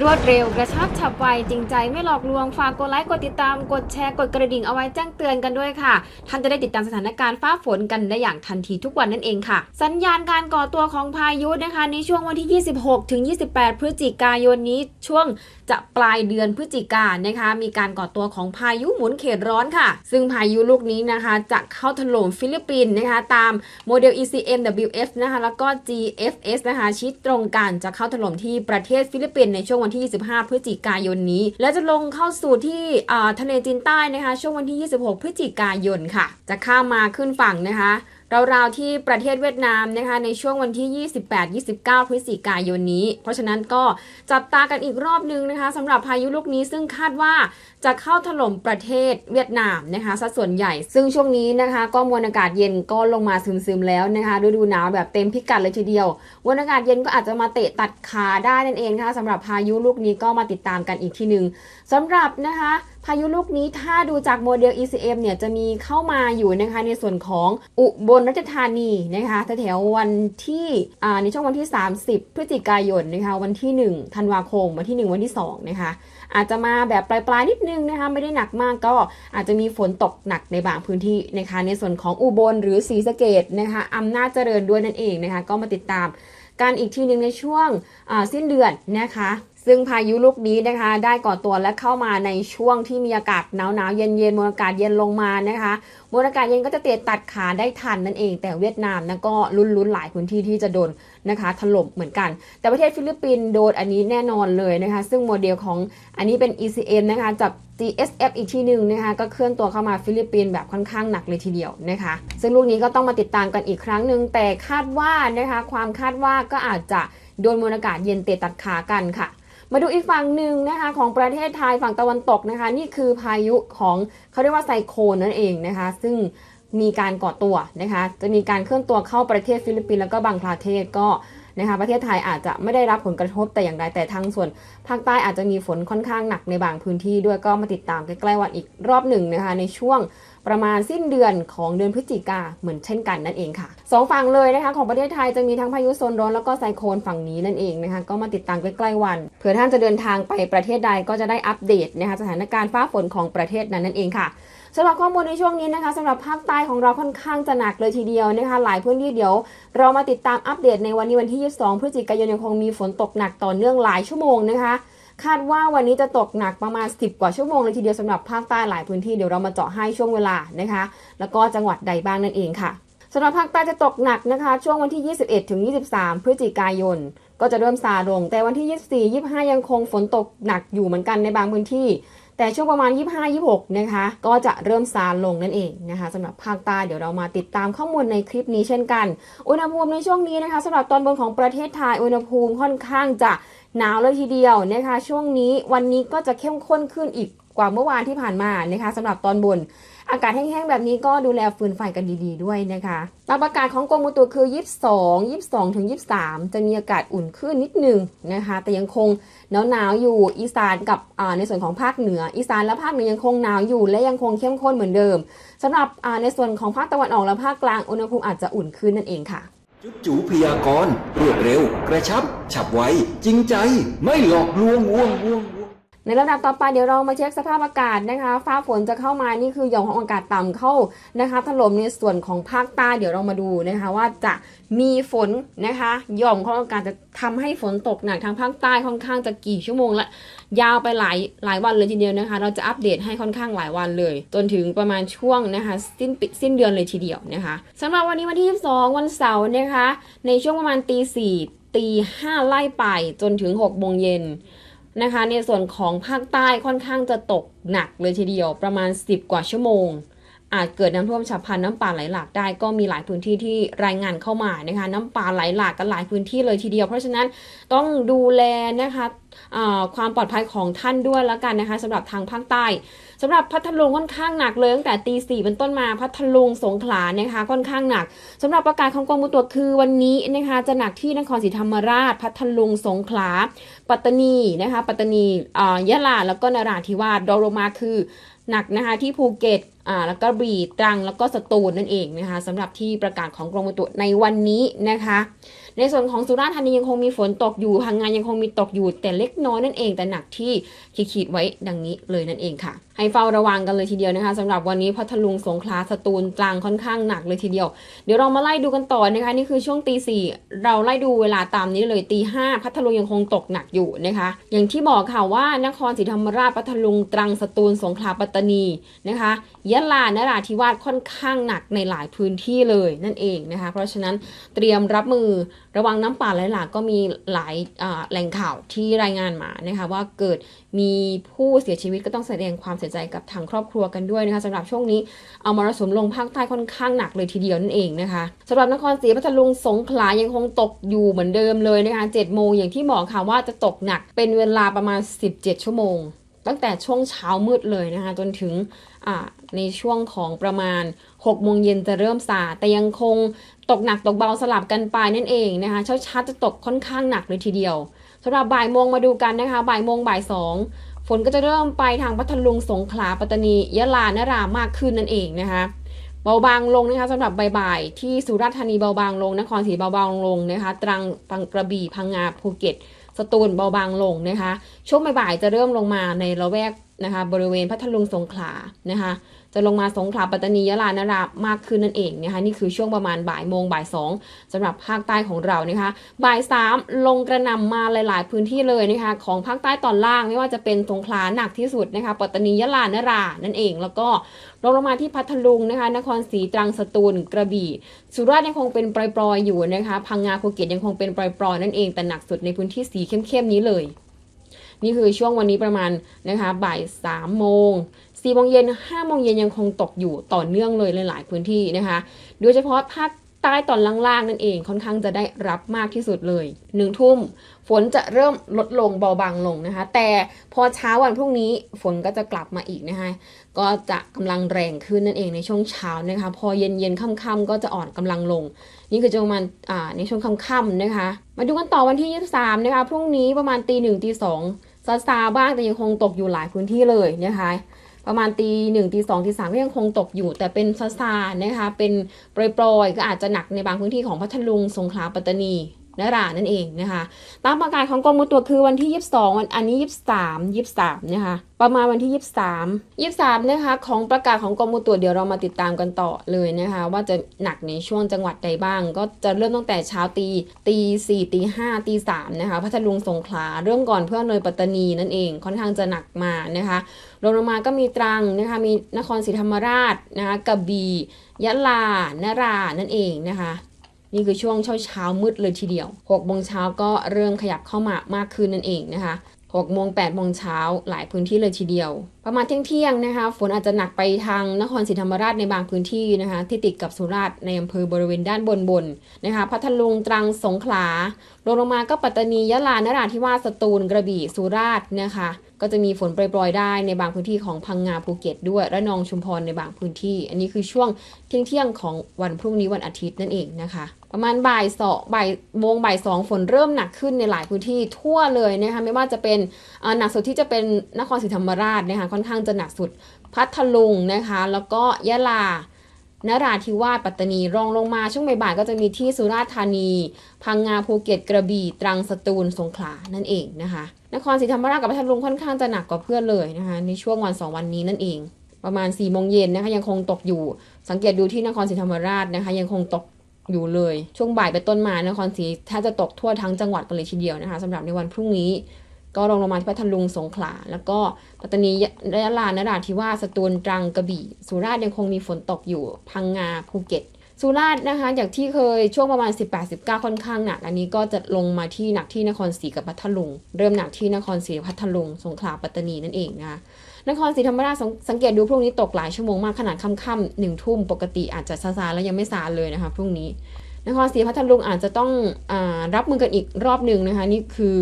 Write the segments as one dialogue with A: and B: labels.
A: รวดเร็วกระชับฉับไวจริงใจไม่หลอกลวงฝากกดไลค์กดติดตาม กดแชร์กดกระดิ่งเอาไว้แจ้งเตือนกันด้วยค่ะ ท่านจะได้ติดตามสถานการณ์ฟ้าฝนกันได้อย่างทันทีทุกวันนั่นเองค่ะ สัญญาณการก่อตัวของพายุนะคะในช่วงวันที่ 26 ถึง 28 พฤศจิกายนนี้ช่วงจะปลายเดือนพฤศจิกายนนะคะ มีการก่อตัวของพายุหมุนเขตร้อนค่ะ ซึ่งพายุลูกนี้นะคะจะเข้าถล่มฟิลิปปินส์นะคะ ตามโมเดล ECMWF นะคะ แล้วก็ GFS นะคะชี้ตรงกันจะเข้าถล่มที่ประเทศฟิลิปปินส์ในช่วงวันที่ 25 พฤศจิกายนนี้ และจะลงเข้าสู่ที่ทะเลจีนใต้นะคะ ช่วงวันที่ 26 พฤศจิกายนค่ะ จะข้ามมาขึ้นฝั่งนะคะ ราวๆที่ประเทศเวียดนามนะคะในช่วงวันที่ 28-29 พฤศจิกายนนี้ เพราะฉะนั้นก็จับตากันอีกรอบนึงนะคะสำหรับพายุลูกนี้ซึ่งคาดว่า จะเข้าถล่มประเทศเวียดนามนะคะสัดส่วนใหญ่ ซึ่งช่วงนี้นะคะ ก็มวลอากาศเย็นก็ลงมาซึมๆแล้วนะคะฤดูหนาวแบบเต็มพิกัดเลยทีเดียวมวลอากาศเย็นก็อาจจะมาเตะตัดขาได้นั่นเองนะคะสำหรับพายุลูกนี้ก็มาติดตามกันอีกทีหนึ่งสำหรับนะคะพายุลูกนี้ถ้าดูจากโมเดล ECM เนี่ยจะมีเข้ามาอยู่นะคะในส่วนของอุบลราชธานีนะคะแถวๆวันที่ในช่วงวันที่ 30 พฤศจิกายนนะคะวันที่ 1 ธันวาคม วันที่ 1 วันที่2นะคะ อาจจะมาแบบปลายๆนิดนึงนะคะไม่ได้หนักมากก็อาจจะมีฝนตกหนักในบางพื้นที่นะคะ ในส่วนของอุบลหรือศรีสะเกดนะคะอำนาจเจริญด้วยนั่นเองนะคะ ก็มาติดตามกันอีกทีหนึ่งในช่วงสิ้นเดือนนะคะ ซึ่งพายุลูกนี้นะคะ ได้ก่อตัวและเข้ามาในช่วงที่มีอากาศหนาวหนาวๆเย็นเย็นๆมวลอากาศเย็นลงมานะคะมวลอากาศเย็นก็จะเตะตัดขาได้ทันนั่นเอง แต่เวียดนามนะก็ลุ้นๆหลายพื้นที่ที่จะโดนนะคะถล่มเหมือนกัน แต่ประเทศฟิลิปปินส์โดนอันนี้แน่นอนเลยนะคะ ซึ่งโมเดลของอันนี้เป็น ECM นะคะจับ GSF อีกที่หนึ่งนะคะก็เคลื่อนตัวเข้ามาฟิลิปปินส์แบบค่อนข้างหนักเลยทีเดียวนะคะ ซึ่งลูกนี้ก็ต้องมาติดตามกันอีกครั้งหนึ่งแต่คาดว่านะคะ ความคาดว่าก็อาจจะโดนมวลอากาศเย็นเตะตัดขากันค่ะ มาดูอีกฝั่งหนึ่งนะคะของประเทศไทยฝั่งตะวันตกนะคะ นี่คือพายุของเขาเรียกว่าไซโคลนนั่นเองนะคะ ซึ่งมีการก่อตัวนะคะ จะมีการเคลื่อนตัวเข้าประเทศฟิลิปปินส์แล้วก็บังคลาเทศก็นะคะประเทศไทยอาจจะไม่ได้รับผลกระทบแต่อย่างใดแต่ทางส่วนภาคใต้อาจจะมีฝนค่อนข้างหนักในบางพื้นที่ด้วยก็มาติดตามใกล้ๆวันอีกรอบหนึ่งนะคะในช่วง ประมาณสิ้นเดือนของเดือนพฤศจิกาเหมือนเช่นกันนั่นเองค่ะสองฝั่งเลยนะคะของประเทศไทยจะมีทั้งพายุโซนร้อนแล้วก็ไซโคลนฝั่งนี้นั่นเองนะคะก็มาติดตามใกล้ๆวันเผื่อท่านจะเดินทางไปประเทศใดก็จะได้อัปเดตนะคะสถานการณ์ฟ้าฝนของประเทศนั้นนั่นเองค่ะสำหรับข้อมูลในช่วงนี้นะคะสำหรับภาคใต้ของเราค่อนข้างจะหนักเลยทีเดียวนะคะ หลายพื้นที่เดี๋ยว เรามาติดตามอัปเดตในวันนี้วันที่ 22 พฤศจิกายนยังคงมีฝนตกหนักต่อเนื่องหลายชั่วโมงนะคะ คาดว่าวันนี้จะตกหนักประมาณ 10 กว่าชั่วโมงเลยทีเดียวสำหรับภาคใต้หลายพื้นที่เดี๋ยวเรามาเจาะให้ช่วงเวลานะคะ แล้วก็จังหวัดใดบ้างนั่นเองค่ะสำหรับภาคใต้จะตกหนักนะคะ ช่วงวันที่ 21ถึง23 พฤศจิกายน ก็จะเริ่มซาลง แต่วันที่ 24 25 ยังคงฝนตกหนักอยู่เหมือนกันในบางพื้นที่ แต่ช่วงประมาณ 25-26 นะคะ ก็จะเริ่มซาลงนั่นเองนะคะสำหรับภาคใต้เดี๋ยวเรามาติดตามข้อมูลในคลิปนี้เช่นกัน อุณหภูมิในช่วงนี้นะคะสำหรับตอนบนของประเทศไทยอุณหภูมิค่อนข้างจะ หนาวเลยทีเดียวนะคะช่วงนี้วันนี้ก็จะเข้มข้นขึ้นอีกกว่าเมื่อวานที่ผ่านมานะคะสำหรับตอนบน อากาศแห้งๆแบบนี้ก็ดูแลฟืนไฟกันดีๆด้วยนะคะตามประกาศของกรมอุตุคือ 22 22 ถึง 23 จะมีอากาศอุ่นขึ้นนิดหนึงนะคะ แต่ยังคงหนาวๆอยู่อีสานกับในส่วนของภาคเหนือ อีสานและภาคเหนือยังคงหนาวอยู่ และยังคงเข้มข้นเหมือนเดิมสำหรับในส่วนของภาคตะวันออกและภาคกลางอุณหภูมิอาจจะอุ่นขึ้นนั่นเองค่ะ
B: จุดจูพยากรณ์รวดเร็ว กระชับ ฉับไว จริงใจ ไม่หลอกลวงว่วงวงวง
A: ในลำดับต่อไปเดี๋ยวเรามาเช็คสภาพอากาศนะคะ ฟ้าฝนจะเข้ามานี่คือหย่อมของอากาศต่ำเข้านะคะ ถล่มในส่วนของภาคใต้เดี๋ยวเรามาดูนะคะ ว่าจะมีฝนนะคะหย่อมของอากาศจะทำให้ฝนตกหนักทางภาคใต้ค่อนข้างจะกี่ชั่วโมงละยาวไปหลายหลายวันเลยทีเดียวนะคะ เราจะอัปเดตให้ค่อนข้างหลายวันเลย จนถึงประมาณช่วงนะคะสิ้นสิ้นเดือนเลยทีเดียวนะคะสำหรับวันนี้วันที่ 22 วันเสาร์นะคะ ในช่วงประมาณตีสี่ตีห้าไล่ไปจนถึง6โมงเย็น นะคะ ในส่วนของภาคใต้ค่อนข้างจะตกหนักเลยทีเดียวประมาณ 10 กว่าชั่วโมง อาจเกิดน้ำท่วมฉับพลันน้ำป่าไหลหลากได้ก็มีหลายพื้นที่ที่รายงานเข้ามานะคะ น้ำป่าไหลหลากกันหลายพื้นที่เลยทีเดียว เพราะฉะนั้นต้องดูแลนะคะความปลอดภัยของท่านด้วยแล้วกันนะคะสำหรับทางภาคใต้ สำหรับพัทลุงค่อนข้างหนักเลยตั้งแต่ตีสี่เป็นต้นมาพัทลุงสงขลานะคะค่อนข้างหนักสำหรับประกาศของกรมอุตุคือวันนี้นะคะจะหนักที่นครศรีธรรมราช พัทลุงสงขลา ปัตตานีนะคะ ปัตตานีอ่ายะลาแล้วก็นราธิวาสรองลมาคือหนักนะคะที่ภูเก็ต อ่าแล้วก็บีตรังแล้วก็สตูลนั่นเองนะคะสำหรับที่ประกาศของกรมอุตุในวันนี้นะคะ ในส่วนของสุราษฎร์ธานียังคงมีฝนตกอยู่พังงานยังคงมีตกอยู่แต่เล็กน้อยนั่นเอง แต่หนักที่ขีดไว้ดังนี้เลยนั่นเองค่ะ ให้เฝ้าระวังกันเลยทีเดียวนะคะสำหรับวันนี้พัทลุงสงขลาสตูลตรังค่อนข้างหนักเลยทีเดียว เดี๋ยวเรามาไล่ดูกันต่อนะคะ นี่คือช่วงตีสี่เราไล่ดูเวลาตามนี้เลยตีห้าพัทลุงยังคงตกหนักอยู่นะคะ อย่างที่บอกค่ะว่านครศรีธรรมราชพัทลุงตรังสตูลสงขลาปัตตานีนะคะยะลานราธิวาสค่อนข้างหนักในหลายพื้นที่เลยนั่นเองนะคะ เพราะฉะนั้นเตรียมรับมือระวังน้ำป่าไหลหลากก็มีหลายแหล่งข่าวที่รายงานมานะคะว่าเกิดมีผู้เสียชีวิตก็ต้องแสดงความเสียใจกับทางครอบครัวกันด้วยนะคะสำหรับช่วงนี้เอามรสุมลงภาคใต้ค่อนข้างหนักเลยทีเดียวนั่นเองนะคะสำหรับนครศรีพัทลุงสงขลายังคงตกอยู่เหมือนเดิมเลยนะคะ7โมงอย่างที่บอกค่ะว่าจะตกหนักเป็นเวลาประมาณ 17 ชั่วโมง ตั้งแต่ช่วงเช้ามืดเลยนะคะจนถึงในช่วงของประมาณ6โมงเย็นจะเริ่มสาแต่ยังคงตกหนักตกเบาสลับกันไปนั่นเองนะคะเช้าช้าจะตกค่อนข้างหนักเลยทีเดียวสำหรับบ่ายโมงมาดูกันนะคะ บ่ายโมงบ่ายสองฝนก็จะเริ่มไปทางพัทลุงสงขลาปัตตานียะลานรามากขึ้นนั่นเองนะคะเบาบางลงนะคะสำหรับบ่ายๆที่สุราษฎร์ธานีเบาบางลงนครศรีเบาบางลงนะคะ ตรังปังกระบี่พังงาภูเก็ต สตูลเบาบางลงนะคะ ช่วงบ่ายๆจะเริ่มลงมาในละแวกนะคะ บริเวณพัทลุงสงขลานะคะ จะลงมาสงขลาปัตตานียะลานรามากขึ้นนั่นเองนะคะนี่คือช่วงประมาณบ่ายโมงบ่ายสองสำหรับภาคใต้ของเรานะคะบ่ายสามลงกระหน่ำมาหลาย ๆ พื้นที่เลยนะคะของภาคใต้ตอนล่างไม่ว่าจะเป็นสงขลาหนักที่สุดนะคะปัตตานียะลานรานั่นเอง แล้วก็ลงลงมาที่พัทลุงนะคะ นครศรีตรังสตูลกระบี่ สุราษฎร์ยังคงเป็นปลอยๆอยู่นะคะพังงาภูเก็ตยังคงเป็นปลอยๆนั่นเองแต่หนักสุดในพื้นที่สีเข้มๆนี้เลย นี่คือช่วงวันนี้ประมาณนะคะบ่ายสามโมง สี่โมงเย็นห้าโมงเย็นยังคงตกอยู่ต่อเนื่องเลยหลายๆพื้นที่นะคะ โดยเฉพาะภาคใต้ตอนล่างๆนั่นเองค่อนข้างจะได้รับมากที่สุดเลยหนึ่งทุ่มฝนจะเริ่มลดลงเบาบางลงนะคะ แต่พอเช้าวันพรุ่งนี้ฝนก็จะกลับมาอีกนะคะก็จะกำลังแรงขึ้นนั่นเองในช่วงเช้านะคะ พอเย็นๆค่ำๆก็จะอ่อนกำลังลง นี่คือจะประมาณในช่วงค่ำๆนะคะ มาดูกันต่อวันที่ 23 นะคะ พรุ่งนี้ประมาณตีหนึ่งตีสองซาซาบ้างแต่ยังคงตกอยู่หลายพื้นที่เลยนะคะ ประมาณตีหนึ่งตีสองตีสามก็ยังคงตกอยู่ แต่เป็นซาซาๆนะคะเป็นโปรยๆ ก็อาจจะหนักในบางพื้นที่ของพัทลุงสงขลาปัตตานีนรานั่นเองนะคะ ตามประกาศของกรมอุตุคือวันที่ 22 วันอันนี้ 23 23 นะคะ ประมาณวันที่ 23 23 นะคะของประกาศของกรมอุตุเดี๋ยวเรามาติดตามกันต่อเลยนะคะ ว่าจะหนักในช่วงจังหวัดใดบ้าง ก็จะเริ่มตั้งแต่เช้าตีตีสี่ตีห้าตีสามนะคะพัทลุงสงขลาเริ่มก่อนเพื่อเลยปัตตานีนั่นเองค่อนข้างจะหนักมานะคะ รองลงมาก็มีตรังนะคะ มีนครศรีธรรมราชนะคะกระบี่ยะลา นรานั่นเองนะคะ นี่คือช่วงเช้าเช้ามืดเลยทีเดียว6โมงเช้าก็เริ่มขยับเข้ามามากขึ้นนั่นเองนะคะ6โมง8โมงเช้าหลายพื้นที่เลยทีเดียว ประมาณเที่ยงๆนะคะ ฝนอาจจะหนักไปทางนครศรีธรรมราชในบางพื้นที่นะคะ ที่ติดกับสุราษฎร์ในอำเภอบริเวณด้านบนบนๆนะคะพัทลุงตรังสงขลาลงลงมาก็ปัตตานียะลานราธิวาสสตูลกระบี่สุราษฎร์นะคะ ก็จะมีฝนโปรยๆได้ในบางพื้นที่ของพังงาภูเก็ตด้วยระนองชุมพรในบางพื้นที่ อันนี้คือช่วงเที่ยงๆของวันพรุ่งนี้วันอาทิตย์นั่นเองนะคะ ประมาณบ่ายสองบ่ายโมงบ่ายสองฝนเริ่มหนักขึ้นในหลายพื้นที่ทั่วเลยนะคะไม่ว่าจะเป็นอ่อหนักสุดที่จะเป็นนครศรีธรรมราชนะคะค่อนข้างจะหนักสุดพัทลุงนะคะ แล้วก็ยะลา นราธิวาสปัตตานีรองลงมาช่วงบ่ายๆก็จะมีที่สุราษฎร์ธานี พังงาภูเก็ตกระบี่ตรังสตูลสงขลานั่นเองนะคะ นครศรีธรรมราชกับพัทลุงค่อนข้างจะหนักกว่าเพื่อนเลยนะคะ ในช่วงวันสองวันนี้นั่นเอง ประมาณ4ี่โมงเย็นนะคะยังคงตกอยู่ สังเกตดูที่นครศรีธรรมราชนะคะ ยังคงตกอยู่เลย ช่วงบ่ายไปนต้นมานครศรีถ้าจะตกทั่วทั้งจังหวัดกันเลยทีเดียวนะคะสำหรับในวันพรุ่งนี้ ก็ลงลงมาที่พัทลุงสงขลา แล้วก็ปัตตานียะลานราธิวาสตูลตรังกระบี่ สุราษฎร์ยังคงมีฝนตกอยู่พังงาภูเก็ต สุราษฎร์นะคะอย่างที่เคยช่วงประมาณ 18-19 ค่อนข้างหนัก อันนี้ก็จะลงมาที่หนักที่นครศรีกับพัทลุง เริ่มหนักที่นครศรีพัทลุง สงขลาปัตตานีนั่นเองนะคะนครศรีธรรมราชส,สังเกตดูพรุ่งนี้ตกหลายชั่วโมงมากขนาดค่ำๆหนึ่งทุ่มปกติอาจจะซาๆแล้วยังไม่ซาเลยนะคะพรุ่งนี้นครศรีพัทลุงอาจจะต้องอรับมือกันอีกรอบหนึ่งนะคะนี่คือ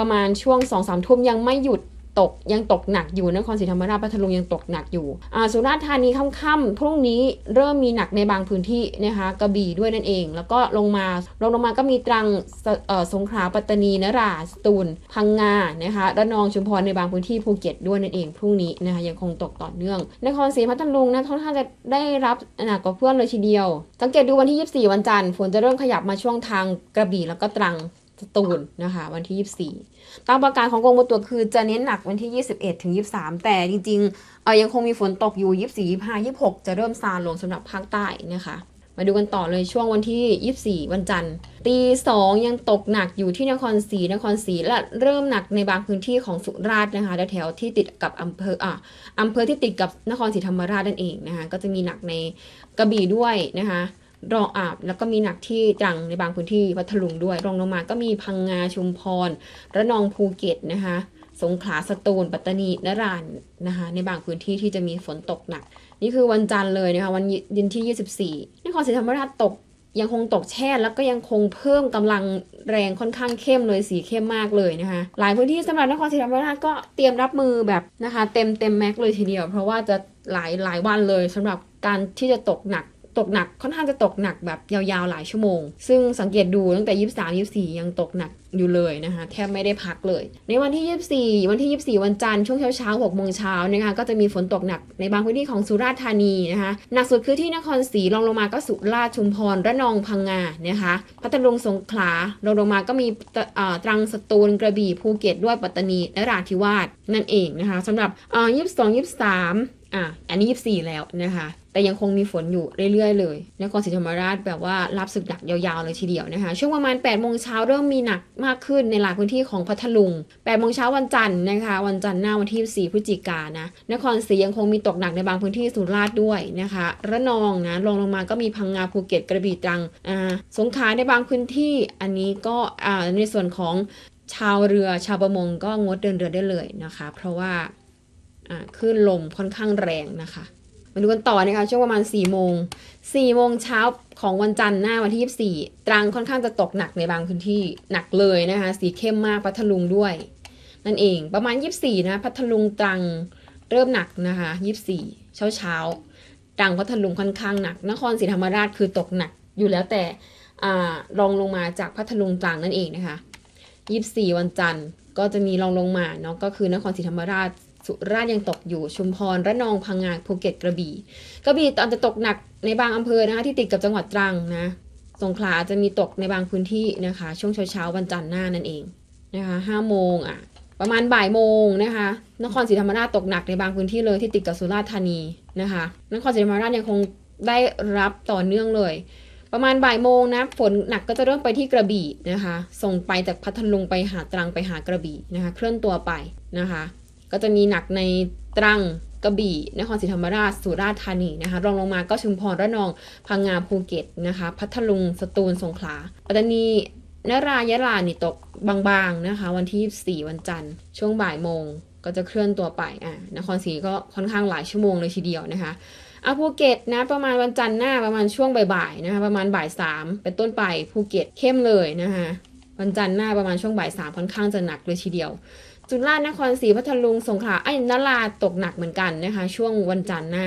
A: ประมาณช่วง2องสามทุ่มยังไม่หยุดตกยังตกหนักอยู่นครศรีธรรมราชพัทลุงยังตกหนักอยู่อ่าสุราษฎร์ธานีค่ำๆพรุ่งนี้เริ่มมีหนักในบางพื้นที่นะคะกระบี่ด้วยนั่นเอง แล้วก็ลงมาลงลงมาก็มีตรังสสงขลาปัตตานีนราสตูลพังงานะคะระนองชุมพรในบางพื้นที่ภูเก็ตด้วยนั่นเองพรุ่งนี้นะคะยังคงตกต่อเนื่อง นครศรีพัทลุงนะค่อนข้างจะได้รับหนักกว่าเพื่อนเลยทีเดียว สังเกตดูวันที่ 24 วันจันทร์ฝนจะเริ่มขยับมาช่วงทางกระบี่แล้วก็ตรัง สตูลนะคะวันที่ 24 ตามประกาศของกรมอุตุคือจะเน้นหนักวันที่ 21 ถึง 23 แต่จริงๆเออยังคงมีฝนตกอยู่ 24 25 26 จะเริ่มซาลงสำหรับภาคใต้นะคะมาดูกันต่อเลยช่วงวันที่ 24 วันจันทร์ตีสองยังตกหนักอยู่ที่นครศรีนครศรีและเริ่มหนักในบางพื้นที่ของสุราษฎร์นะคะแถวที่ติดกับอำเภออะอำเภอที่ติดกับนครศรีธรรมราชนั่นเองนะคะก็จะมีหนักในกระบี่ด้วยนะคะ รองอาบแล้วก็มีหนักที่ตรังในบางพื้นที่พัทลุงด้วยรองลงมาก็มีพังงาชุมพร ระนองภูเก็ตนะคะสงขลาสตูลปัตตานีนราธินะคะในบางพื้นที่ที่จะมีฝนตกหนัก นี่คือวันจันทร์เลยนะคะวันยินที่ 24นครศรีธรรมราชตกยังคงตกแช่แล้วก็ยังคงเพิ่มกำลังแรงค่อนข้างเข้มเลยสีเข้มมากเลยนะคะหลายพื้นที่สำหรับนครศรีธรรมราชก็เตรียมรับมือแบบนะคะ เต็มเต็มแม็กเลยทีเดียว เพราะว่าจะหลายหลายวันเลยสำหรับการที่จะตกหนัก ตกหนักค่อนข้างจะตกหนักแบบยาวๆหลายชั่วโมง ซึ่งสังเกตดูตั้งแต่23 24ยังตกหนักอยู่เลยนะคะแทบไม่ได้พักเลย ในวันที่ 24 วันที่ 24 วันจันทร์ช่วงเช้าเช้าๆ6โมงเช้านะคะก็จะมีฝนตกหนักในบางพื้นที่ของสุราษฎร์ธานีนะคะหนักสุดคือที่นครศรีรองลงมาก็สุราษฎร์ชุมพรระนองพังงานะคะพัทลุงสงขลารองลงมาก็มีตตรังสตูลกระบี่ภูเก็ตด้วยปัตตานีนราธิวาสนั่นเองนะคะสำหรับเอ่อ22 23อะอันนี้24แล้วนะคะ แต่ยังคงมีฝนอยู่เรื่อยๆเลยนครศรีธรรมราชแบบว่ารับศึกหนักยาวๆเลยทีเดียวนะคะ ช่วงประมาณ8โมงเช้าเริ่มมีหนักมากขึ้นในหลายพื้นที่ของพัทลุง8โมงเช้าวันจันทร์นะคะ วันจันทร์หน้าวันที่4พฤศจิกายนนะนครศรียังคงมีตกหนักในบางพื้นที่สุราษฎร์ด้วยนะคะระนองนะลงลงมาก็มีพังงาภูเก็ตกระบี่ตรังอ่าสงขลาในบางพื้นที่อันนี้ก็อ่าในส่วนของชาวเรือชาวประมงก็งดเดินเรือได้เลยนะคะ เพราะว่าอ่าคลื่นลมค่อนข้างแรงนะคะ มาดูกันต่อนะคะช่วงประมาณ4ี่โมงสี่โมงเช้าของวันจันทร์หน้าวันที่ 24 ตรังค่อนข้างจะตกหนักในบางพื้นที่หนักเลยนะคะ สีเข้มมากพัทลุงด้วย นั่นเองประมาณ 24 นะพัทลุงตรังเริ่มหนักนะคะ 24 เช้าเช้าตรังพัทลุงค่อนข้างหนัก นครศรีธรรมราชคือตกหนักอยู่แล้วแต่รองลงมาจากพัทลุงตรังนั่นเองนะคะ 24 วันจันทร์ก็จะมีรองลงมาเนาะก็คือนครศรีธรรมราช สุราษฎร์ยังตกอยู่ชุมพรระนองพังงาภูเก็ตกระบี่กระบี่ตอนจะตกหนักในบางอำเภอนะคะที่ติดกับจังหวัดตรังนะสงขลาจะมีตกในบางพื้นที่นะคะ ช่วงเช้าๆวันจันทร์หน้านั่นเองนะคะห้าโมงอะประมาณบ่ายโมงนะคะ นครศรีธรรมราชตกหนักในบางพื้นที่เลยที่ติดกับสุราษฎร์ธานีนะคะ นครศรีธรรมราชยังคงได้รับต่อเนื่องเลย ประมาณบ่ายโมงนะฝนหนักก็จะเริ่มไปที่กระบี่นะคะ ส่งไปจากพัทลุงไปหาตรังไปหากระบี่นะคะ เคลื่อนตัวไปนะคะ ก็จะมีหนักในตรังกระบี่นครศรีธรรมราชสุราษฎร์ธานีนะคะรองลงมาก็ชุมพรระนองพังงาภูเก็ตนะคะ พัทลุงสตูลสงขลาปัตตานีนรายะลานี่ตกบางๆนะคะ วันที่ 4 วันจันทร์ ช่วงบ่ายโมงก็จะเคลื่อนตัวไปอ่านครศรีก็ค่อนข้างหลายชั่วโมงเลยทีเดียวนะคะอาภูเก็ตนะประมาณวันจันทร์หน้าประมาณช่วงบ่ายๆนะคะประมาณบ่ายสามเป็นต้นไปภูเก็ตเข้มเลยนะคะวันจันทร์หน้าประมาณช่วงบ่ายสามค่อนข้างจะหนักเลยทีเดียว สุราษฎร์นครศรีพัทลุงสงขลาไอ้นราตกหนักเหมือนกันนะคะ ช่วงวันจันทร์หน้า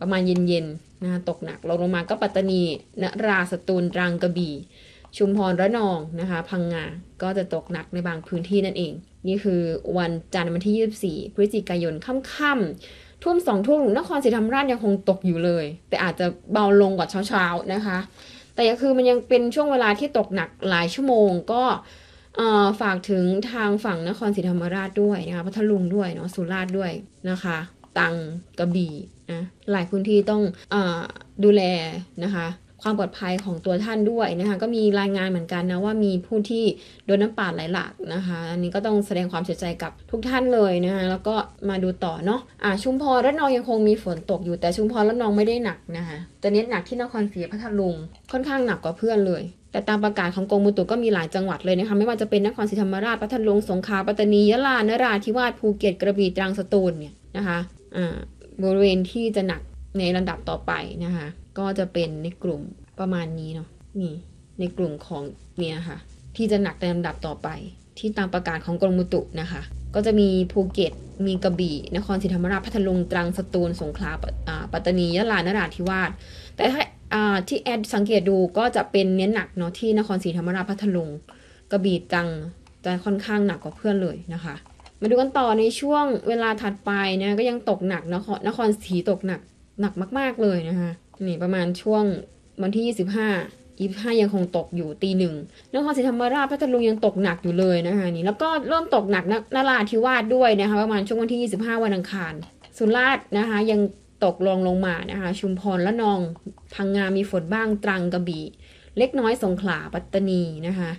A: ประมาณเย็นๆนะคะตกหนักลงลงมาก็ปัตตานีนราสตูลตรังกระบี่ ชุมพรระนองนะคะ พังงาก็จะตกหนักในบางพื้นที่นั่นเอง นี่คือวันจันทร์วันที่ 24 พฤศจิกายนค่ำๆทุ่มสองทุ่มนครศรีธรรมราชยังคงตกอยู่เลย แต่อาจจะเบาลงกว่าเช้าๆนะคะ แต่ก็คือมันยังเป็นช่วงเวลาที่ตกหนักหลายชั่วโมงก็ ฝากถึงทางฝั่งนครศรีธรรมราชด้วยนะคะพัทลุงด้วยเนาะสุราษฎร์ด้วยนะคะ ตังกระบี่นะหลายพื้นที่ต้องออดูแลนะคะความปลอดภัยของตัวท่านด้วยนะคะก็มีรายงานเหมือนกันนะว่ามีผู้ที่โดนน้ำป่าไหลหลากนะคะอันนี้ก็ต้องแสดงความเสียใจกับทุกท่านเลยนะคะแล้วก็มาดูต่อเนาะอ่าชุมพรระนองยังคงมีฝนตกอยู่แต่ชุมพรระนองไม่ได้หนักนะคะแต่เน้นหนักที่นครศรีพัทลุงค่อนข้างหนักกว่าเพื่อนเลย แต่ตามประกาศของกรมอุตุก็มีหลายจังหวัดเลยนะคะไม่ว่าจะเป็นนครศรีธรรมราชพัทลุงสงขลาปัตตานียะลานราธิวาสภูเก็ตกระบี่ตรังสตูลเนี่ยนะคะอ่าบริเวณที่จะหนักในลำดับต่อไปนะคะก็จะเป็นในกลุ่มประมาณนี้เนาะนี่ในกลุ่มของเนี่ยค่ะที่จะหนักในลำดับต่อไป ที่ตามประกาศของกรมอุตุนะคะ ก็จะมีภูเก็ต มีกระบี่ นครศรีธรรมราช พัทลุง ตรัง สตูล สงขลา ปัตตานี ยะลา นราธิวาส แต่ถ้าที่แอดสังเกตดูก็จะเป็นเน้นหนักเนาะที่นครศรีธรรมราช พัทลุง กระบี่ ตรัง จะค่อนข้างหนักกว่าเพื่อนเลยนะคะ มาดูกันต่อในช่วงเวลาถัดไปนะก็ยังตกหนักนครนครศรีตกหนักหนักมาก ๆเลยนะคะนี่ประมาณช่วงวันที่ 25 25ยังคงตกอยู่ตีหนึ่งนครศรีธรรมราชพัทลุงยังตกหนักอยู่เลยนะคะนี่แล้วก็เริ่มตกหนักนนราธิวาสด้วยนะคะประมาณช่วงวันที่ 25 วันอังคาร สุราษฎร์นะคะยังตกลงลงมานะคะชุมพรและนองพังงามีฝนบ้างตรังกระบี่ เล็กน้อยสงขลาปัตตานีนะคะ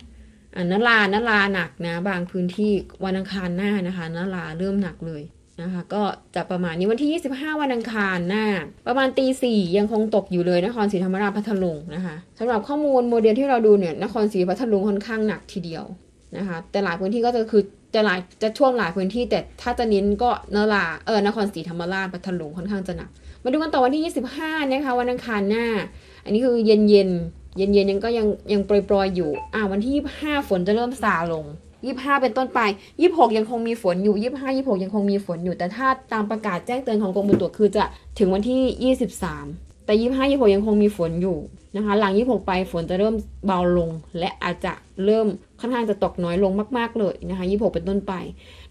A: อ่านรานาราหนักนะบางพื้นที่วันอังคารหน้านะคะนาราเริ่มหนักเลย นะคะก็จะประมาณนี้วันที่ 25 วันอังคารหน้า ประมาณตีสี่ยังคงตกอยู่เลยนครศรีธรรมราชพัทลุงนะคะสำหรับข้อมูลโมเดลที่เราดูเนี่ยนครศรีพัทลุงค่อนข้างหนักทีเดียวนะคะแต่หลายพื้นที่ก็จะคือจะหลายจะท่วมหลายพื้นที่ แต่ถ้าจะเน้นก็นราเออนครศรีธรรมราชพัทลุงค่อนข้างจะหนัก มาดูกันต่อวันที่ 25 นะคะวันอังคารหน้า อันนี้คือเย็นเย็นเย็นเย็นยังก็ยังยังโปรยๆอยู่อ่าวันที่ 25 ฝนจะเริ่มซาลง 25 เป็นต้นไป 26 ยังคงมีฝนอยู่ 25 26 ยังคงมีฝนอยู่แต่ถ้าตามประกาศแจ้งเตือนของกรมอุตุคือจะถึงวันที่ 23 แต่ 25 26 ยังคงมีฝนอยู่นะคะ หลัง 26 ไปฝนจะเริ่มเบาลง และอาจจะเริ่มค่อนข้างจะตกน้อยลงมากๆเลยนะคะ 26 เป็นต้นไป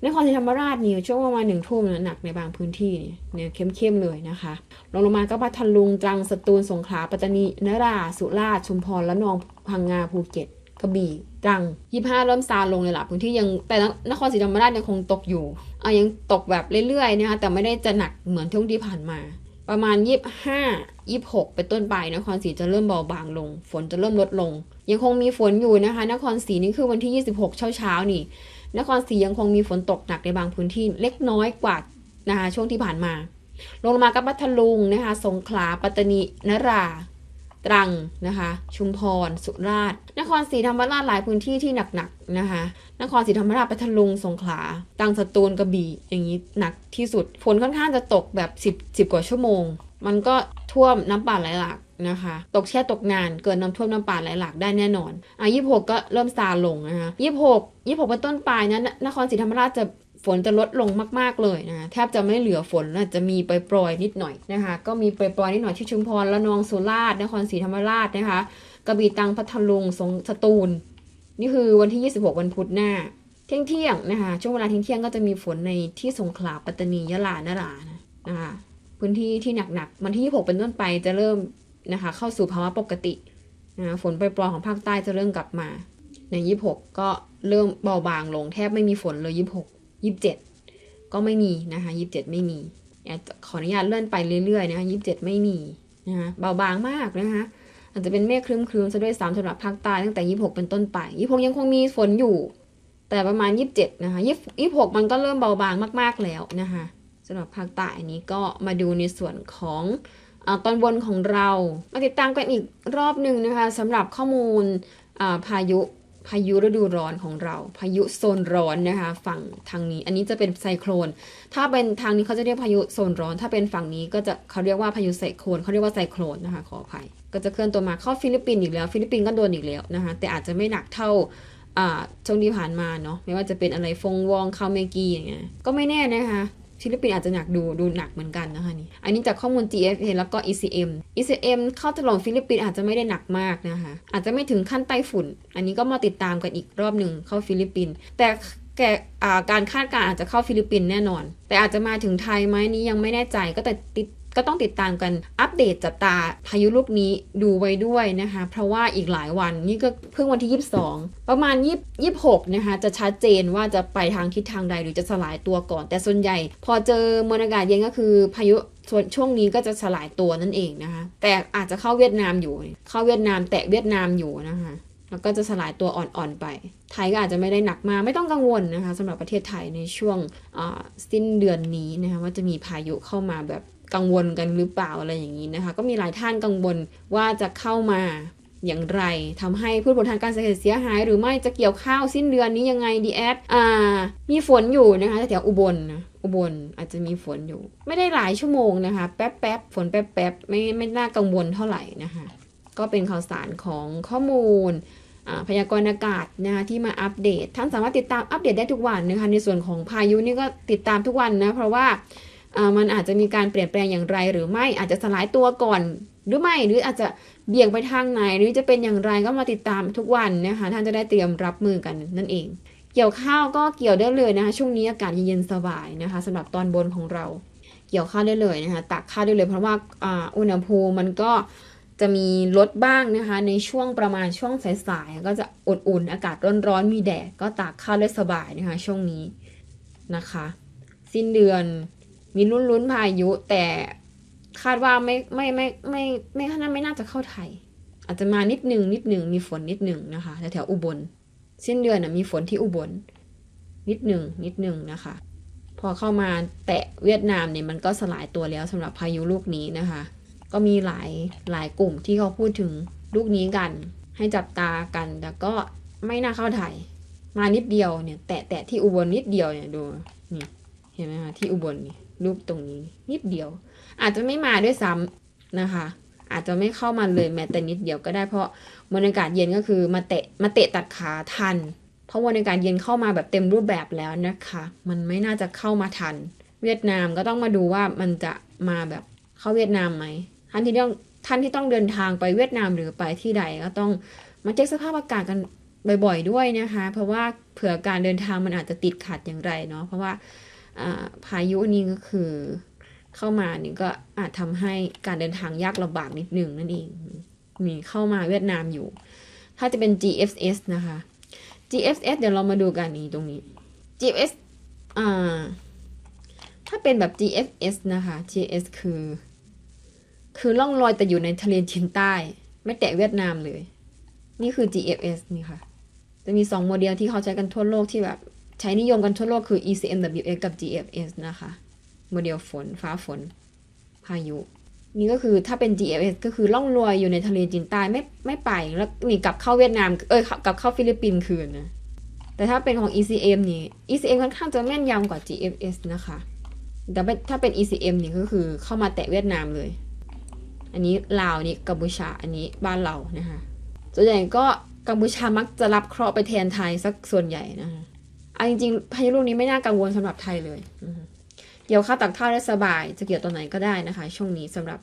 A: นครศรีธรรมราชนี่ช่วงประมาณหนึ่งทุ่มนะหนักในบางพื้นที่เนี่ยเนี่ยเข้มๆเลยนะคะลงลงมาก็พัทลุงตรังสตูลสงขลาปัตตานีนราสุราษฎร์ชุมพรและนองพังงาภูเก็ตกระบี่ ตรังยี่ห้าเริ่มซาลงเลยล่ะพื้นที่ยังแต่นครศรีธรรมราชยังคงตกอยู่อะยังตกแบบเรื่อยๆนะคะแต่ไม่ได้จะหนักเหมือนช่วงที่ผ่านมา ประมาณยี่ห้ายี่หกเป็นต้นไปนครศรีจะเริ่มเบาบางลง ฝนจะเริ่มลดลง ยังคงมีฝนอยู่นะคะ นครศรีนี่คือวันที่ 26เช้าเช้าๆนี่ นครศรียังคงมีฝนตกหนักในบางพื้นที่เล็กน้อยกว่านะคะช่วงที่ผ่านมา ลงมากับพัทลุงนะคะสงขลาปัตตานีนรา ตรังนะคะ ชุมพร สุราษฎร์ นครศรีธรรมราชหลายพื้นที่ที่หนักๆนะคะ นครศรีธรรมราชพัทลุง สงขลาตังสตูลกระบี่อย่างนี้หนักที่สุด ฝนค่อนข้างจะตกแบบ10 10กว่าชั่วโมง มันก็ท่วมน้ำป่าไหลหลากนะคะ ตกแช่ตกนานเกินน้ำท่วมน้ำป่าไหลหลากได้แน่นอน อะยี่หกก็เริ่มซาลงนะคะยี่หกยี่หกเป็นต้นปลายนะนครศรีธรรมราชจะ ฝนจะลดลงมากๆเลยนะแทบจะไม่เหลือฝนอาจจะมีปล่อยๆนิดหน่อยนะคะ ก็มีปล่อยๆนิดหน่อยที่ชุมพรละนองสุราษฎร์นครศรีธรรมราชนะคะกระบี่ตังพัทลุงสงสตูล นี่คือวันที่ 26 วันพุธหน้า เที่ยงเที่ยงๆนะคะช่วงเวลาเที่ยงเที่ยงๆก็จะมีฝนในที่สงขลาปัตตานียะลานรานะคะพื้นที่ที่หนักๆวันที่ 26 เป็นต้นไปจะเริ่มนะคะเข้าสู่ภาวะปกตินะะฝนปล่อยๆของภาคใต้จะเริ่มกลับมาใน 26 ก็เริ่มเบาบางลงแทบไม่มีฝนเลย 26 27ก็ไม่มีนะคะ27ไม่มีขออนุญาตเลื่อนไปเรื่อยๆนะคะ27ไม่มีนะคะเบาบางมากนะคะอาจจะเป็นเมฆครึ้มๆซะด้วยซ้ำสำหรับภาคใต้ตั้งแต่26เป็นต้นไป26ยังคงมีฝนอยู่ แต่ประมาณ27นะคะ20 26มันก็เริ่มเบาบางมาก ๆแล้วนะคะสำหรับภาคใต้อันนี้ก็มาดูในส่วนของอตอนบนของเรา มาติดตามกันอีกรอบหนึ่งนะคะสำหรับข้อมูลพายุ พายุฤดูร้อนของเรา พายุโซนร้อนนะคะ ฝั่งทางนี้ อันนี้จะเป็นไซโครนถ้าเป็นทางนี้เขาจะเรียกพายุโซนร้อน ถ้าเป็นฝั่งนี้ก็จะเขาเรียกว่าพายุไซโครนเขาเรียกว่าไซโครนนะคะ ขออภัย ก็จะเคลื่อนตัวมาเข้าฟิลิปปินส์อีกแล้ว ฟิลิปปินส์ก็โดนอีกแล้วนะคะ แต่อาจจะไม่หนักเท่าอ่าช่วงที่ผ่านมาเนาะ ไม่ว่าจะเป็นอะไรฟงวองคาเมกีอย่างเงี้ย ก็ไม่แน่นะคะ ฟิลิปปินส์อาจจะหนักดูดูหนักเหมือนกันนะคะนี่อันนี้จากข้อมูล GFA แล้วก็ ECM ECM เข้าถล่มฟิลิปปินส์อาจจะไม่ได้หนักมากนะคะอาจจะไม่ถึงขั้นไต้ฝุ่น อันนี้ก็มาติดตามกันอีกรอบหนึ่งเข้าฟิลิปปินส์แต่แกาการคาดการณ์อาจจะเข้าฟิลิปปินส์แน่นอน แต่อาจจะมาถึงไทยไหมนี้ยังไม่แน่ใจก็แต่ติด ก็ต้องติดตามกันอัปเดตจับตาพายุลูกนี้ดูไว้ด้วยนะคะ เพราะว่าอีกหลายวันนี่ก็เพิ่งวันที่ 22 ประมาณ20 26นะคะจะชัดเจนว่าจะไปทางทิศทางใดหรือจะสลายตัวก่อน แต่ส่วนใหญ่ พอเจอมวลอากาศเย็นก็คือพายุส่วนช่วงนี้ก็จะสลายตัวนั่นเองนะคะ แต่อาจจะเข้าเวียดนามอยู่ เข้าเวียดนามแตะเวียดนามอยู่นะคะแล้วก็จะสลายตัวอ่อนๆไป ไทยก็อาจจะไม่ได้หนักมากไม่ต้องกังวลนะคะสำหรับประเทศไทยในช่วงสิ้นเดือนนี้นะคะว่าจะมีพายุเข้ามาแบบ กังวลกันหรือเปล่าอะไรอย่างนี้นะคะ ก็มีหลายท่านกังวลว่าจะเข้ามาอย่างไรทำให้พืชผลทางการเกษตรเสียหาย หรือไม่จะเกี่ยวข้าวสิ้นเดือนนี้ยังไงดีแอดอ่า มีฝนอยู่นะคะแถวอุบลนะอุบลอาจจะมีฝนอยู่ ไม่ได้หลายชั่วโมงนะคะ แป๊บแป๊บฝนแป๊บแป๊บไม่ไม่น่ากังวลเท่าไหร่นะคะ ก็เป็นข่าวสารของข้อมูลพยากรณ์อากาศนะคะที่มาอัปเดตท่านสามารถติดตามอัปเดตได้ทุกวันนะคะในส่วนของพายุนี่ก็ติดตามทุกวันนะเพราะว่า มันอาจจะมีการเปลี่ยนแปลงอย่างไรหรือไม่อาจจะสลายตัวก่อนหรือไม่หรืออาจจะเบี่ยงไปทางไหน หรือจะเป็นอย่างไรก็มาติดตามทุกวันนะคะท่านจะได้เตรียมรับมือกันนั่นเอง เกี่ยวข้าวก็เกี่ยวได้เลยนะคะ ช่วงนี้อากาศเย็นสบายนะคะสำหรับตอนบนของเรา เกี่ยวข้าวได้เลยนะคะตักข้าวได้เลย เพราะว่าอ่าอุณหภูมิมันก็จะมีลดบ้างนะคะ ในช่วงประมาณช่วงสายๆก็จะอุ่นๆอากาศร้อนๆมีแดดก็ตักข้าวได้สบายนะคะ ช่วงนี้นะคะ สิ้นเดือน มีลุ้นๆพายุ แต่คาดว่าไม่ไม่ไม่ไม่ไม่ไม่ไม่น่าจะเข้าไทย อาจจะมานิดหนึ่งนิดหนึ่งมีฝนนิดหนึ่งนะคะแถวๆอุบลสิ้นเดือนนะมีฝนที่อุบล นิดหนึ่งนิดหนึ่งนะคะ พอเข้ามาแตะเวียดนามเนี่ยมันก็สลายตัวแล้วสำหรับพายุลูกนี้นะคะ ก็มีหลายหลายกลุ่มที่เขาพูดถึงลูกนี้กัน ให้จับตากันแต่ก็ไม่น่าเข้าไทย มานิดเดียวเนี่ย แตะแตะที่อุบลนิดเดียวเนี่ยดูนี่เห็นไหมคะที่อุบลนี่ รูปตรงนี้นิดเดียว อาจจะไม่มาด้วยซ้ำนะคะ อาจจะไม่เข้ามาเลยแม้แต่นิดเดียวก็ได้เพราะบรรยากาศเย็นก็คือมาเตะมาเตะตัดขาทัน เพราะบรรยากาศเย็นเข้ามาแบบเต็มรูปแบบแล้วนะคะ มันไม่น่าจะเข้ามาทัน เวียดนามก็ต้องมาดูว่ามันจะมาแบบเข้าเวียดนามไหมท่านที่ต้องท่านที่ต้องเดินทางไปเวียดนามหรือไปที่ใดก็ต้องมาเช็คสภาพอากาศกันบ่อยๆด้วยนะคะ เพราะว่าเผื่อการเดินทางมันอาจจะติดขัดอย่างไรเนาะเพราะว่าอ่า พายุนี้ก็คือเข้ามานี่ก็อาจทำให้การเดินทางยากลำบากนิดนึงนั่นเอง มีเข้ามาเวียดนามอยู่ ถ้าจะเป็น GFS นะคะ GFS เดี๋ยวเรามาดูกันนี้ตรงนี้ GFS อ่าถ้าเป็นแบบ GFS นะคะ GFS คือ คือล่องลอยแต่อยู่ในทะเลจีนใต้ ไม่แตะเวียดนามเลย นี่คือ GFS นี่ค่ะ จะมี2โมเดลที่เขาใช้กันทั่วโลกที่แบบ ใช้นิยมกันทั่วโลกคือ ECMWX กับ GFS นะคะ โมเดลฝน ฟ้าฝน พายุ นี่ก็คือถ้าเป็น GFS ก็คือล่องลอยอยู่ในทะเลจีนใต้ไม่ไม่ไป แล้วนี่กลับเข้าเวียดนาม เอ้ยกลับเข้าฟิลิปปินส์คืนนะ แต่ถ้าเป็นของ ECM นี่ ECM ค่อนข้างจะแม่นยำกว่า GFS นะคะแต่ถ้าเป็น ECM นี่ก็คือเข้ามาแตะเวียดนามเลย อันนี้ลาวนี่กัมพูชา อันนี้บ้านเรานะคะส่วนใหญ่ก็กัมพูชามักจะรับเคราะห์ไปแทนไทยสักส่วนใหญ่นะคะ เอาจริงๆพายุลูกนี้ไม่น่ากังวลสำหรับไทยเลยเกี่ยวข้าวตักข้าวได้สบาย จะเกี่ยวตัวไหนก็ได้นะคะ ช่วงนี้สำหรับ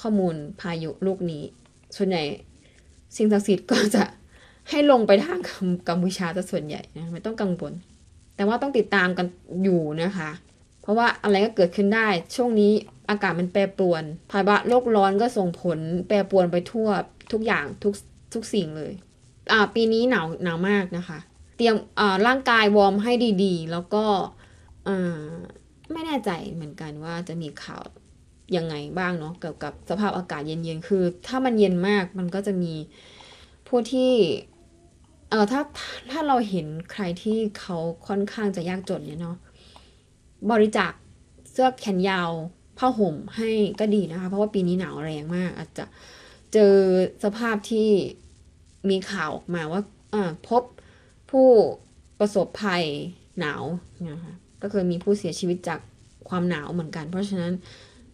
A: ข้อมูลพายุลูกนี้ ส่วนใหญ่สิ่งศักดิ์สิทธิ์ก็จะให้ลงไปทางกัมกัมพูชาซะส่วนใหญ่นะไม่ต้องกังวล แต่ว่าต้องติดตามกันอยู่นะคะ เพราะว่าอะไรก็เกิดขึ้นได้ ช่วงนี้อากาศมันแปรปรวน ภาวะโลกร้อนก็ส่งผลแปรปรวนไปทั่วทุกอย่างทุกทุกสิ่งเลย อ่าปีนี้หนาวหนาวมากนะคะ เตรียมร่างกายวอร์มให้ดีๆ แล้วก็ไม่แน่ใจเหมือนกันว่าจะมีข่าวยังไงบ้างเนาะเกี่ยวกับสภาพอากาศเย็นๆ คือ ถ้ามันเย็นมากมันก็จะมีผู้ที่เออถ้าถ้าเราเห็นใครที่เขาค่อนข้างจะยากจนเนี่ยเนาะบริจาคเสื้อแขนยาวผ้าห่มให้ก็ดีนะคะ เพราะว่าปีนี้หนาวแรงมาก อาจจะเจอสภาพที่มีข่าวออกมาว่าพบ ผู้ประสบภัยหนาวนะคะก็เคยมีผู้เสียชีวิตจากความหนาวเหมือนกัน เพราะฉะนั้น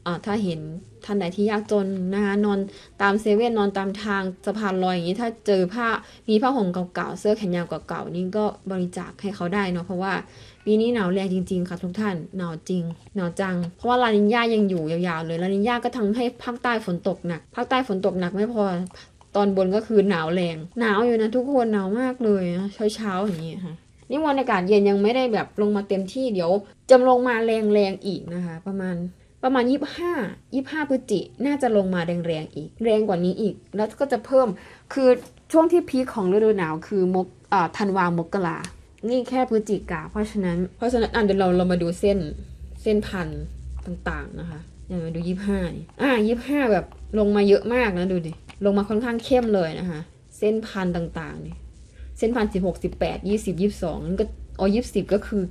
A: อ่าถ้าเห็นท่านใดที่ยากจนนะคะนอนตามเซเว่นนอนตามทางสะพานลอยอย่างนี้ถ้าเจอผ้ามีผ้าห่มเก่าๆเสื้อแขนยาวเก่าๆนี่ก็บริจาคให้เขาได้เนาะเพราะว่าปีนี้หนาวแรงจริงๆค่ะทุกท่านหนาวจริงหนาวจัง เพราะว่าลานินยายังอยู่ยาวๆเลยลานินยาก็ทำให้ภาคใต้ฝนตกหนักภาคใต้ฝนตกหนักไม่พอ ตอนบนก็คือหนาวแรง หนาวอยู่นะทุกคนหนาวมากเลยนะเช้าๆอย่างนี้ค่ะนี่วันอากาศเย็นยังไม่ได้แบบลงมาเต็มที่เดี๋ยวจะลงมาแรงๆอีกนะคะ ประมาณประมาณยี่ห้ายี่ห้าพฤศจิน่าจะลงมาแรงๆอีก แรงกว่านี้อีก แล้วก็จะเพิ่มคือช่วงที่พีคของฤดูหนาวคือมกอ่าธันวามกรานี่แค่พฤศจิกาเพราะฉะนั้น เพราะฉะนั้นอะเดี๋ยวเราเรามาดูเส้นเส้นพันต่างๆนะคะเดี๋ยมาดูยี่ห้าอะยี่ห้าแบบลงมาเยอะมากนะดูดิ ลงมาค่อนข้างเข้มเลยนะคะ เส้นพันต่างๆนี่เส้นพันสิบหกสิบแปดยี่สิบยี่สิบสองนี่ก็อ๋อยี่สิบก็คือ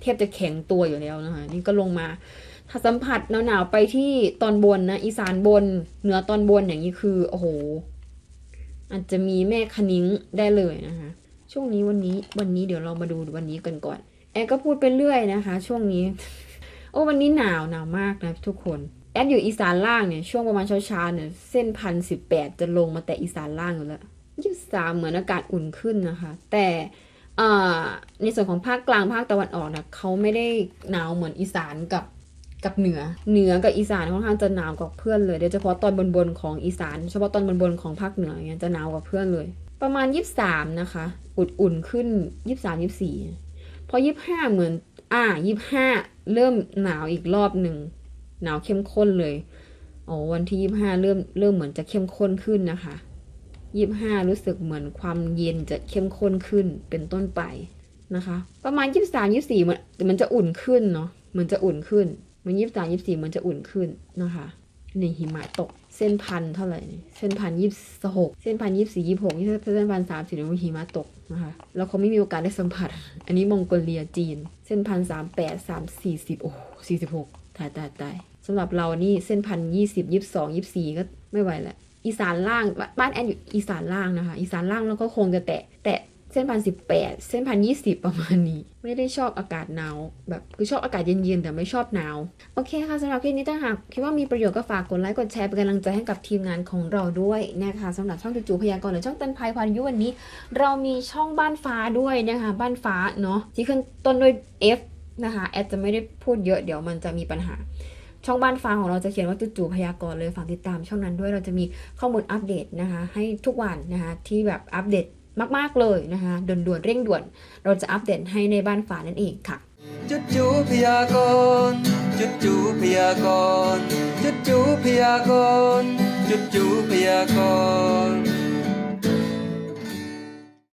A: เทียบจะแข็งตัวอยู่แล้วนะคะ นี่ก็ลงมา ถ้าสัมผัสหนาวๆไปที่ตอนบนนะ อีสานบน เหนือตอนบนอย่างนี้คือโอ้โหอาจจะมีแม่คณิ้งได้เลยนะคะ ช่วงนี้วันนี้วันนี้เดี๋ยวเรามาดูวันนี้กันก่อน แอดก็พูดไปเรื่อยนะคะ ช่วงนี้ โอ้วันนี้หนาวหนาวมากนะทุกคน แอดอยู่อีสานล่างเนี่ยช่วงประมาณเช้าๆเนี่ยเส้นพันสิบแปดจะลงมาแต่อีสานล่างอยู่แล้วยี่สามเหมือนอากาศอุ่นขึ้นนะคะ แต่ในส่วนของภาคกลางภาคตะวันออกนะเขาไม่ได้หนาวเหมือนอีสานกับกับเหนือ เหนือกับอีสานค่อนข้างจะหนาวกว่าเพื่อนเลยโดยเฉพาะตอนบนๆของอีสานเฉพาะตอนบนๆของภาคเหนือเนี่ยจะหนาวกว่าเพื่อนเลย ประมาณยี่สามนะคะ อุ่นๆขึ้นยี่สามยี่สี่พอยี่ห้าเหมือนอ่ายี่ห้าเริ่มหนาวอีกรอบหนึ่ง หนาวเข้มข้นเลยอ๋อวันที่ยี่ห้าเริ่มเริ่มเหมือนจะเข้มข้นขึ้นนะคะยี่ห้ารู้สึกเหมือนความเย็นจะเข้มข้นขึ้นเป็นต้นไปนะคะ ประมาณยี่สามยี่สี่มันมันจะอุ่นขึ้นเนาะเหมือนจะอุ่นขึ้น มันยี่สามยี่สี่มันจะอุ่นขึ้นนะคะนี่หิมะตกเส้นพันเท่าไหร่เส้นพันยี่สิบหกเส้นพันยี่สี่ยี่หกเส้นพันสามสิบเนี่ยหิมะตกนะคะแล้วเขาไม่มีโอกาสได้สัมผัส อันนี้มองโกเลียจีน เส้นพันสามแปดสามสี่สิบโอ้สี่สิบหกตายตายตาย สำหรับเรานี่เส้นพันยี่สิบยี่สิบสองยี่สิบสี่ก็ไม่ไหวแหละอีสานล่างบ้านแอนอยู่อีสานล่างนะคะ อีสานล่างแล้วก็คงจะแตะแตะเส้นพันสิบแปดเส้นพันยี่สิบประมาณนี้ ไม่ได้ชอบอากาศหนาวแบบคือชอบอากาศเย็นๆแต่ไม่ชอบหนาว โอเคค่ะสำหรับคลิปนี้ถ้าหากคิดว่ามีประโยชน์ก็ฝากกดไลค์กดแชร์เป็นกำลังใจให้กับทีมงานของเราด้วยนะคะสำหรับช่องจู่ๆพยากรณ์หรือช่องตันภัยพายุวันนี้ เรามีช่องบ้านฟ้าด้วยนะคะบ้านฟ้าเนาะที่ขึ้นต้นด้วย F นะคะแอดจะไม่ได้พูดเยอะเดี๋ยวมันจะมีปัญหา ช่องบ้านฟ้าของเราจะเขียนว่าจู่ๆพยากรณ์เลยฝากติดตามช่องนั้นด้วยเราจะมีข้อมูลอัปเดตนะคะ ให้ทุกวันนะคะที่แบบอัปเดตมากๆเลยนะคะด่วนๆเร่งด่วน เราจะอัปเดตให้ในบ้านฟ้านั่นเองค่ะ
C: จุดจูพยากรจุดจูพยากรจุดจูพยากรจุดจูพยากร